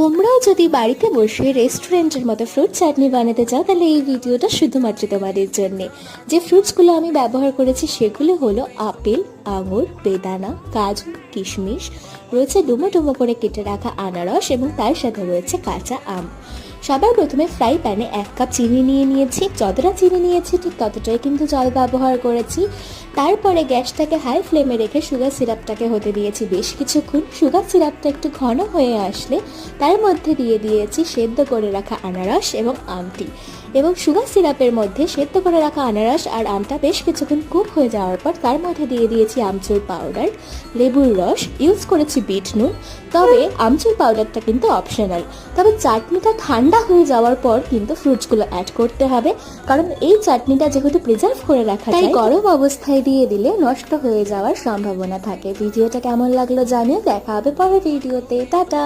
তোমরাও যদি বাড়িতে বসে রেস্টুরেন্টের মতো ফ্রুট চাটনি বানাতে চাও, তাহলে এই ভিডিওটা শুধুমাত্র তোমাদের জন্য। যে ফ্রুটসগুলো আমি ব্যবহার করেছি, সেগুলো হলো আপেল, আঙুর, বেদানা, কাজু, কিশমিশ, রয়েছে ডুমো ডুমো করে কেটে রাখা আনারস এবং তার সাথে রয়েছে কাঁচা আম। সবার প্রথমে ফ্রাই প্যানে এক কাপ চিনি নিয়ে নিয়েছি। যতটা চিনি নিয়েছি, ঠিক ততটাই কিন্তু জল ব্যবহার করেছি। তারপরে গ্যাসটাকে হাই ফ্লেমে রেখে সুগার সিরাপটাকে হতে দিয়েছি বেশ কিছুক্ষণ। সুগার সিরাপটা একটু ঘন হয়ে আসলে তার মধ্যে দিয়ে দিয়েছি সেদ্ধ করে রাখা আনারস এবং আমটি। এবং সুগার সিরাপের মধ্যে সেদ্ধ করে রাখা আনারস আর আমটা বেশ কিছুক্ষণ কুক হয়ে যাওয়ার পর তার মধ্যে দিয়ে দিয়েছি আমচুর পাউডার লেবুর রস ইউজ করেছি বিট নুন। তবে আমচুর পাউডারটা কিন্তু অপশনাল। তবে চাটনিটা ঠান্ডা হয়ে যাওয়ার পর কিন্তু ফ্রুটসগুলো অ্যাড করতে হবে। কারণ এই চাটনিটা যেহেতু প্রিজার্ভ করে রাখা তাই গরম অবস্থায় দিয়ে দিলে নষ্ট হয়ে যাওয়ার সম্ভাবনা থাকে। ভিডিওটা কেমন লাগল জানিয়ে দেখা হবে পরের ভিডিওতে। টাটা!